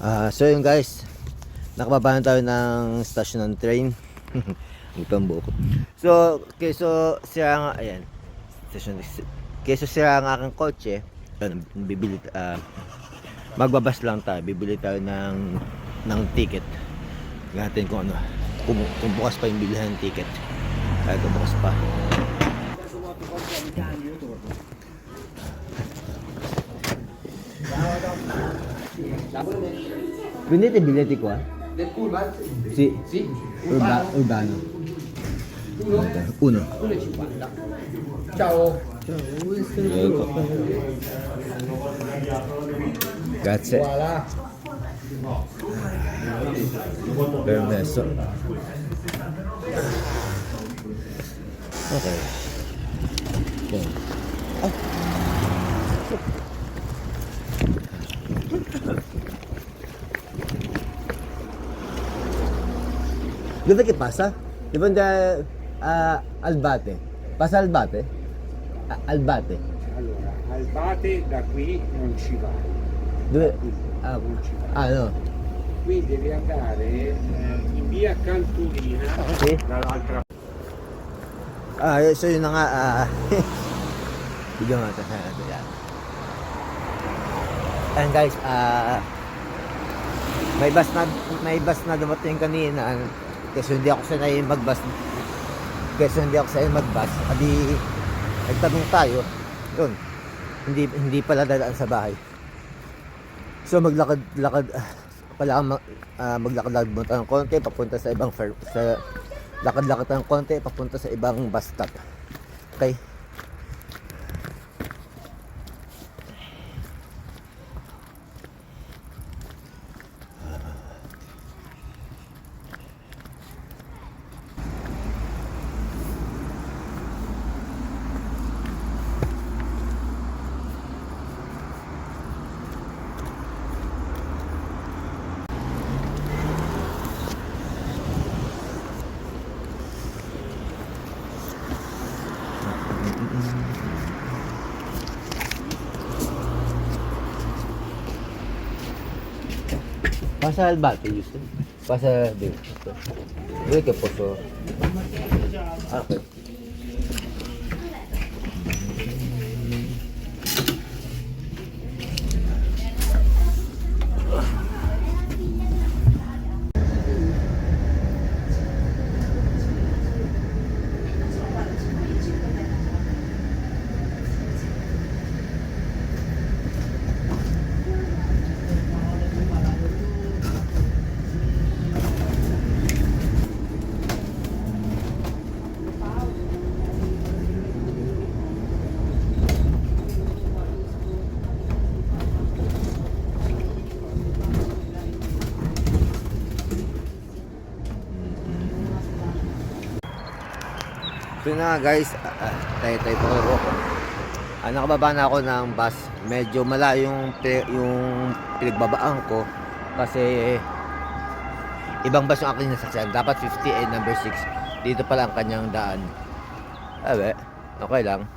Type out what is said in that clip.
Ah, so yun guys. Nakababa na tayo ng station ng train. Ang tambo ko. So, keso sira nga, ayan. Station, keso sira ang aking kotse. Ano, bibili, ah, magbabas lang tayo. Bibili tayo ng, ng ticket. Tingnan kung ano. Kung, kung bukas pa yung bilihan ng ticket. Kahit bukas pa. Vendete i biglietti qua? Del pullman? Sì. Sì. Urba- urbano. Uno? Uno. 1,50. Ciao. Grazie. Voilà. Permesso. Ok. Bene. Dove che passa? Dove andare a Albate? Passa Albate? A- Albate. Allora, Albate da qui non ci vai, Dove? Ah, non ci vai. ah no. Qui devi andare eh, in via Cantulina Sì. dall'altra Ah, so yun na nga. ah, Bigyan natin sa natin yan. And guys, ah may bus na may bus na dumating kanina kasi hindi ako sanay magbus kasi hindi ako sanay magbus adi nagtanong tayo yun hindi hindi pala dadaan sa bahay so maglakad lakad ah, pala mag, ah, maglakad lakad mo ng konti papunta sa ibang fer, sa lakad-lakad ng konti papunta sa ibang bus stop. Okay? Pasa al bate, giusto? Pasa dentro. Dove che posso... Ah, ok. Yun na guys, ah, ah, tayo tayo po kayo ko. Ah, nakababa na ako ng bus. Medyo malayo yung, yung pinagbabaan ko kasi ibang bus yung aking nasakyan. Dapat 50 and number 6. Dito pala ang kanyang daan. Abe, okay lang.